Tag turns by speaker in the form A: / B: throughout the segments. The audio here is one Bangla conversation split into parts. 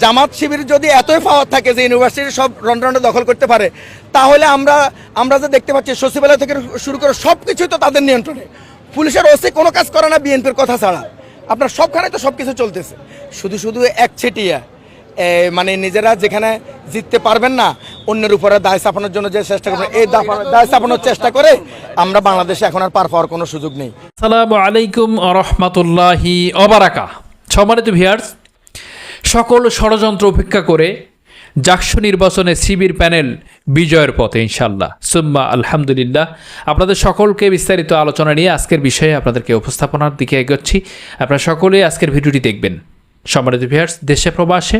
A: জামাত শিবির যদি এতই পাওয়ার থাকে যে ইউনিভার্সিটি সব রন্ডনে দখল করতে পারে, তাহলে আমরা আমরা যে দেখতে পাচ্ছি সচিবালয় থেকে শুরু করে সব কিছুই তো তাদের নিয়ন্ত্রণে। পুলিশের ওসি কোনো কাজ করে না বিএনপির কথা ছাড়া। আপনার সবখানে তো সব কিছু চলতেছে। শুধু শুধু এক ছেটিয়া মানে নিজেরা যেখানে জিততে পারবেন না, অন্যের উপরে দায় চাপানোর জন্য যে চেষ্টা করবেন, এই দায়- চাপানোর চেষ্টা করে আমরা বাংলাদেশে এখন আর পার পাওয়ার কোনো সুযোগ নেই।
B: আসসালামু আলাইকুম রহমতুল্লাহি অবারাকা সম্মানিত ভিয়ার্স সকল ষড়যন্ত্র উপেক্ষা করে জাকসু নির্বাচনে শিবির প্যানেল বিজয়ের পথে ইনশাল্লাহ সুম্মা আলহামদুলিল্লাহ। আপনাদের সকলকে বিস্তারিত আলোচনা নিয়ে আজকের বিষয়ে আপনাদেরকে উপস্থাপনার দিকে এগোচ্ছি। আপনারা সকলে আজকের ভিডিওটি দেখবেন। সম্মানিত ভিয়ার্স দেশে প্রবাসে,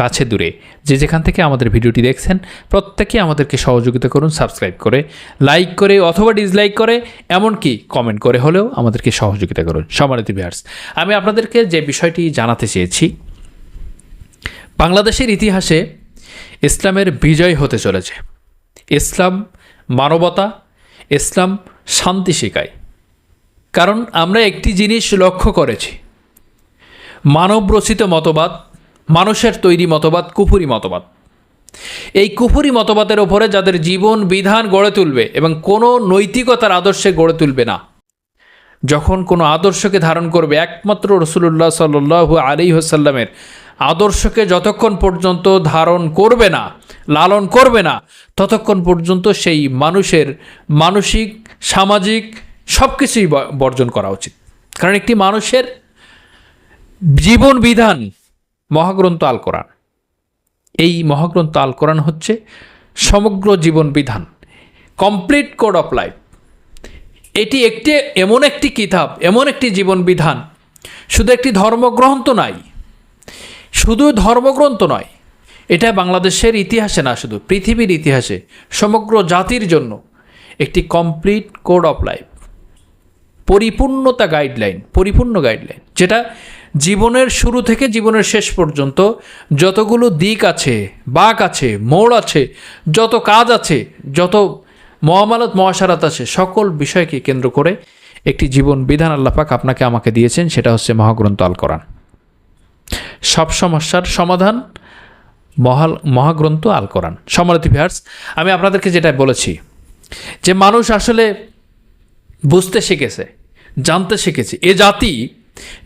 B: কাছে দূরে, যে যেখান থেকে আমাদের ভিডিওটি দেখছেন, প্রত্যেকে আমাদেরকে সহযোগিতা করুন, সাবস্ক্রাইব করে, লাইক করে অথবা ডিসলাইক করে, এমনকি কমেন্ট করে হলেও আমাদেরকে সহযোগিতা করুন। সম্মানিত ভিউয়ার্স, আমি আপনাদেরকে যে বিষয়টি জানাতে চেয়েছি বাংলাদেশের ইতিহাসে ইসলামের বিজয় হতে চলেছে। ইসলাম মানবতা, ইসলাম শান্তি শেখায়। কারণ আমরা একটি জিনিস লক্ষ্য করেছি। মানবরচিত মতবাদ, মানুষের তৈরি মতবাদ, কুফুরি মতবাদ। এই কুফুরি মতবাদের ওপরে যাদের জীবন, বিধান গড়ে তুলবে এবং কোনো নৈতিকতার আদর্শে গড়ে তুলবে না, যখন কোনো আদর্শকে ধারণ করবে, একমাত্র রসুল্লাহ সাল্লু আলী হোসাল্লামের আদর্শকে যতক্ষণ পর্যন্ত ধারণ করবে না, লালন করবে না, ততক্ষণ পর্যন্ত সেই মানুষের মানসিক, সামাজিক সব কিছুই বর্জন করা উচিত। কারণ একটি মানুষের জীবন বিধান মহাগ্রন্থ আল কোরআন। এই মহাগ্রন্থ আল কোরআন হচ্ছে সমগ্র জীবন বিধান, কমপ্লিট কোড অফ লাইফ। এটি একটি, এমন একটি কিতাব, এমন একটি জীবন বিধান, শুধু একটি ধর্মগ্রন্থ নাই শুধু ধর্মগ্রন্থ নয়, এটা বাংলাদেশের ইতিহাসে না, শুধু পৃথিবীর ইতিহাসে, সমগ্র জাতির জন্য একটি কমপ্লিট কোড অফ লাইফ পরিপূর্ণতা গাইডলাইন পরিপূর্ণ গাইডলাইন যেটা জীবনের শুরু থেকে জীবনের শেষ পর্যন্ত যতগুলো দিক আছে, বাক আছে, মোড় আছে, যত কাজ আছে, যত মহামালত মহাসারাত আছে, সকল বিষয়কে কেন্দ্র করে একটি জীবন বিধান আল্লাপাক আপনাকে আমাকে দিয়েছেন, সেটা হচ্ছে মহাগ্রন্থ আল কোরআন সব সমস্যার সমাধান মহাল মহাগ্রন্থ আল কোরআন। সম্মানিত ভিহার্স আমি আপনাদেরকে যেটা বলেছি, যে মানুষ আসলে বুঝতে শিখেছে, জানতে শিখেছে, এ জাতি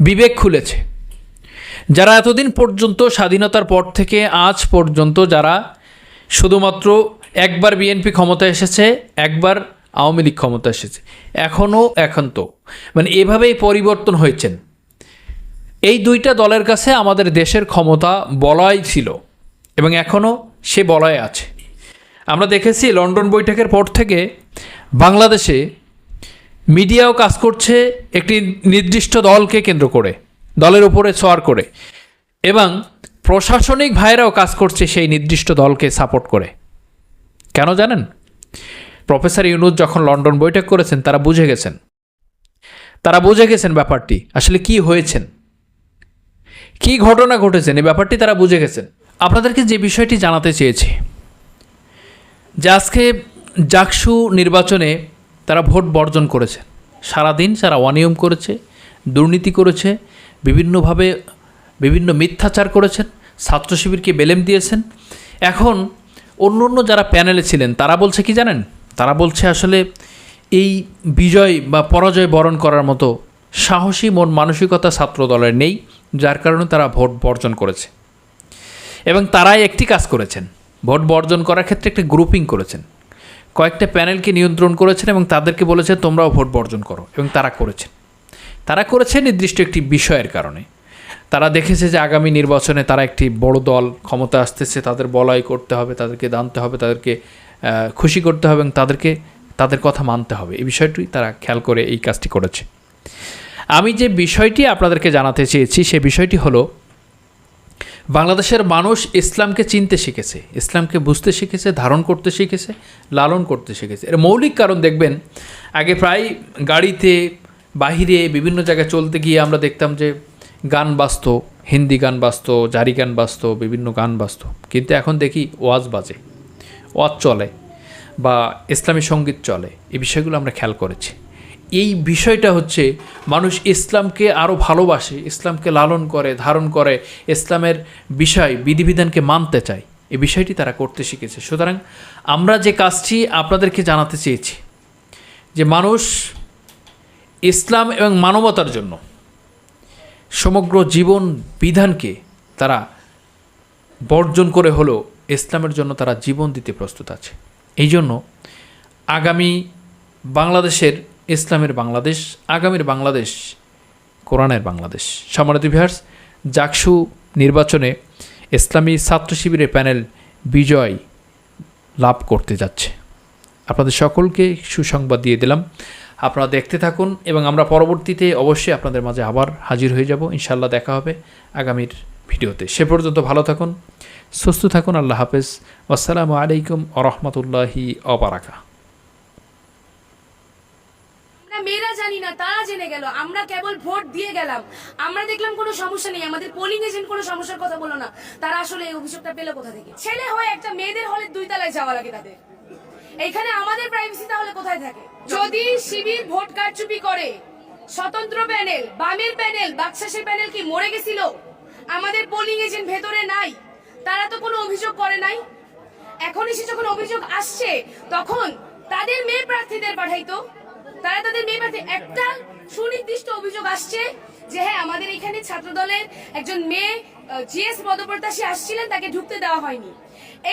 B: বিবেক খুলেছে। যারা এতদিন পর্যন্ত স্বাধীনতার পর থেকে আজ পর্যন্ত যারা শুধুমাত্র একবার বিএনপি ক্ষমতা এসেছে, একবার আওয়ামী লীগ ক্ষমতা এসেছে এখনও এখন তো মানে এভাবেই পরিবর্তন হয়েছেন। এই দুইটা দলের কাছে আমাদের দেশের ক্ষমতা বলয় ছিল এবং এখনও সে বলয় আছে। আমরা দেখেছি লন্ডন বৈঠকের পর থেকে বাংলাদেশে মিডিয়াও কাজ করছে একটি নির্দিষ্ট দলকে কেন্দ্র করে, দলের উপরে সোয়ার করে এবং প্রশাসনিক ভাইরাও কাজ করছে সেই নির্দিষ্ট দলকে সাপোর্ট করে। কেন জানেন? প্রফেসর ইউনুস যখন লন্ডন বৈঠক করেছেন, তারা বুঝে গেছেন। তারা বুঝে গেছেন ব্যাপারটি, আসলে কি হয়েছেন। কি ঘটনা ঘটেছেন? এই ব্যাপারটি তারা বুঝে গেছেন। আপনাদেরকে যে বিষয়টি জানাতে চেয়েছি, যে আজকে জাকসু নির্বাচনে তারা ভোট বর্জন করেছে। সারাদিন তারা অনিয়ম করেছে, দুর্নীতি করেছে, বিভিন্নভাবে বিভিন্ন মিথ্যাচার করেছেন, ছাত্র শিবিরকে বেলেম দিয়েছেন। এখন অন্য অন্য যারা প্যানেলে ছিলেন, তারা বলছে কি জানেন? তারা বলছে আসলে এই বিজয় বা পরাজয় বরণ করার মতো সাহসী মন মানসিকতা ছাত্র দলের নেই। যার কারণে তারা ভোট বর্জন করেছে। এবং তারাই একটি কাজ করেছেন। ভোট বর্জন করার ক্ষেত্রে একটি গ্রুপিং করেছেন। কয়েকটা প্যানেলকে নিয়ন্ত্রণ করেছেন এবং তাদেরকে বলেছে তোমরাও ভোট বর্জন করো। এবং তারা করেছেন। তারা করেছে নির্দিষ্ট একটি বিষয়ের কারণে। তারা দেখেছে যে আগামী নির্বাচনে তারা একটি বড় দল, ক্ষমতা আসতেছে, তাদের বলয় করতে হবে, তাদেরকে দানতে হবে, তাদেরকে খুশি করতে হবে এবং তাদেরকে, তাদের কথা মানতে হবে। এই বিষয়টি তারা খেয়াল করে এই কাজটি করেছে। আমি যে বিষয়টি আপনাদেরকে জানাতে চেয়েছি, সে বিষয়টি হলো, বাংলাদেশের মানুষ ইসলামকে চিনতে শিখেছে, ইসলামকে বুঝতে শিখেছে, ধারণ করতে শিখেছে, লালন করতে শিখেছে। এর মৌলিক কারণ দেখবেন, আগে প্রায় গাড়িতে, বাহিরে বিভিন্ন জায়গায় চলতে গিয়ে আমরা দেখতাম যে গান বাজতো, হিন্দি গান বাজতো, জারি গান বাজতো, বিভিন্ন গান বাজতো। কিন্তু এখন দেখি ওয়াজ বাজে, ওয়াজ চলে বা ইসলামী সংগীত চলে। এই বিষয়গুলো আমরা খেয়াল করেছি। এই বিষয়টা হচ্ছে মানুষ ইসলামকে আরও ভালোবাসে, ইসলামকে লালন করে, ধারণ করে, ইসলামের বিষয়, বিধিবিধানকে মানতে চায়। এই বিষয়টি তারা করতে শিখেছে। সুতরাং আমরা যে কাজটি আপনাদেরকে জানাতে চেয়েছি, যে মানুষ ইসলাম এবং মানবতার জন্য সমগ্র জীবন বিধানকে তারা বর্জন করে হলেও ইসলামের জন্য তারা জীবন দিতে প্রস্তুত আছে। এই জন্য আগামী বাংলাদেশের ইসলামের বাংলাদেশ, আগামীর বাংলাদেশ, কোরআনের বাংলাদেশ। সম্মানিত ভিহার্স জাকসু নির্বাচনে ইসলামী ছাত্র শিবিরের প্যানেল বিজয় লাভ করতে যাচ্ছে। আপনাদের সকলকে সুসংবাদ দিয়ে দিলাম। আপনারা দেখতে থাকুন এবং আমরা পরবর্তীতে অবশ্যই আপনাদের মাঝে আবার হাজির হয়ে যাব। ইনশাল্লাহ দেখা হবে আগামীর ভিডিওতে। সে পর্যন্ত ভালো থাকুন, সুস্থ থাকুন। আল্লাহ হাফেজ। আসসালামু আলাইকুম আ রহমতুল্লাহি অবারাকা
C: আমরা মেয়েরা জানি না, তারা জেনে গেল। আমরা কেবল ভোট দিয়ে গেলাম। আমরা দেখলাম কোনো সমস্যা নেই, আমাদের পোলিং এজেন্ট কোনো সমস্যার কথা বলো না। তারা আসলে এই অভিযোগটা পেল কোথা থেকে? ছেলে হয়ে একটা মেয়েদের হলে দুই তলায় যাওয়া লাগে তাদের। এখানে আমাদের প্রাইভেসি তাহলে কোথায় থাকে? যদি শিবির ভোট কারচুপি করে, স্বতন্ত্র প্যানেল, বামের প্যানেল, বাকশাসের প্যানেল কি মরে গেছিল? আমাদের পোলিং এজেন্ট ভেতরে নাই। তারা তো কোনো অভিযোগ করে নাই। এখন এসে যখন অভিযোগ আসছে, তখন তাদের মেয়ে প্রার্থীদের পাঠাইতো। তারা তাদের মেয়ে প্রার্থী একটা সুনির্দিষ্ট অভিযোগ আসছে যে হ্যাঁ আমাদের এখানে ছাত্র দলের একজন মেয়ে জিএস পদপ্রত্যাশী আসছিলেন, তাকে ঢুকতে দেওয়া হয়নি।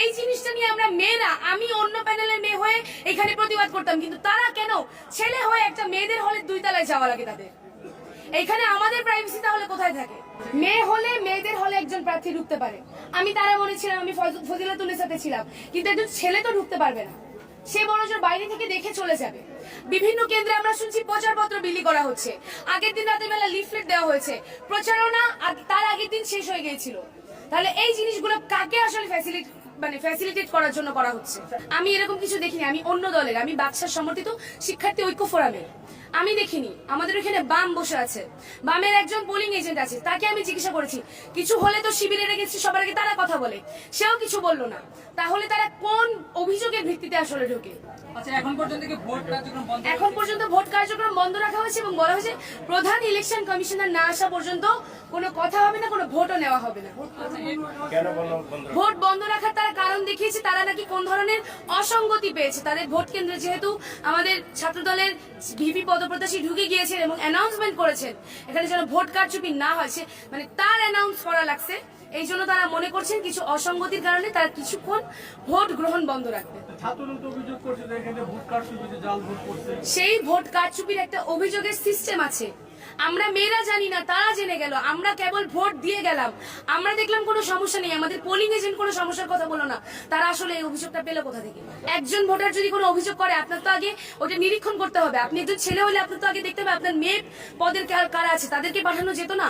C: এই জিনিসটা নিয়ে আমরা মেয়েরা, আমি অন্য প্যানেলের মেয়ে হয়ে এখানে প্রতিবাদ করতাম, কিন্তু তারা কেন ছেলে হয়ে একটা মেয়েদের হলে দুই তলায় যাওয়া লাগে তাদের? এখানে আমাদের প্রাইভেসি তাহলে কোথায় থাকে? মেয়ে হলে মেয়েদের হলে একজন প্রার্থী ঢুকতে পারে। আমি তারা মনে ছিলাম, আমি ফজ- ফজিলাতুলের সাথে ছিলাম, কিন্তু একজন ছেলে তো ঢুকতে পারবে না। সে বড়জোর বাইরে থেকে দেখে চলে যাবে। বিভিন্ন কেন্দ্রে আমরা শুনছি প্রচারপত্র বিলি করা হচ্ছে। আগের দিন রাতের বেলা লিফলেট দেওয়া হয়েছে। প্রচারণা তার আগের দিন শেষ হয়ে গিয়েছিল। তাহলে এই জিনিসগুলো কাকে আসলে ফ্যাসিলিটি মানে ফ্যাসিলিটেট করার জন্য করা হচ্ছে? আমি এরকম কিছু দেখিনি। আমি অন্য দলের, আমি বাদশার সমর্থিত শিক্ষার্থী ঐক্য ফোরামের। আমি দেখিনি। আমাদের ওখানে বাম বসে আছে। বামের একজন পোলিং এজেন্ট আছে তাকে আমি জিজ্ঞাসা করেছি কিছু হলে তো শিবিরে রেখেছি সবার আগে তারা কথা বলে। সেও কিছু বলল না। তাহলে তারা কোন অভিযোগের ভিত্তিতে আসলে ঢোকে?
D: আচ্ছা এখন পর্যন্ত ভোট কার্যক্রম বন্ধ
C: এখন পর্যন্ত ভোট কার্যক্রম বন্ধ রাখা হয়েছে এবং বলা হয়েছে প্রধান ইলেকশন কমিশনার না আসা পর্যন্ত কোনো কথা হবে না কোনো ভোটও নেওয়া হবে না। ভোট বন্ধ রাখার তারা কারণ দেখিয়েছে তারা নাকি কোন ধরনের অসঙ্গতি পেয়েছে। তাদের ভোট কেন্দ্রে যেহেতু আমাদের ছাত্র দলের ভিপি পদপ্রত্যাশী ঢুকে গিয়েছেন এবং অ্যানাউন্সমেন্ট করেছেন। এখানে যেন ভোট কারচুপি না হয় মানে তার অ্যানাউন্স করা লাগছে। এই জন্য তারা মনে করছেন কিছু অসঙ্গতির কারণে তারা কিছুক্ষণ ভোট গ্রহণ বন্ধ রাখবে। সেই ভোট কারচুপির একটা অভিযোগের সিস্টেম আছে। আমরা মেয়েরা জানি না, তারা জেনে গেল। আমরা কেবল ভোট দিয়ে গেলাম। আমরা দেখলাম কোনো সমস্যা নেই, আমাদের পোলিং এজেন্ট কোনো সমস্যার কথা বলো না। তারা আসলে এই অভিযোগটা পেল কোথা থেকে? একজন ভোটার যদি কোনো অভিযোগ করে, আপনার তো আগে ওটা নিরীক্ষণ করতে হবে। আপনি একজন ছেলে হলে আপনার তো আগে দেখতে হবে আপনার মেয়ে পদের কার- আছে, তাদেরকে পাঠানো যেত না।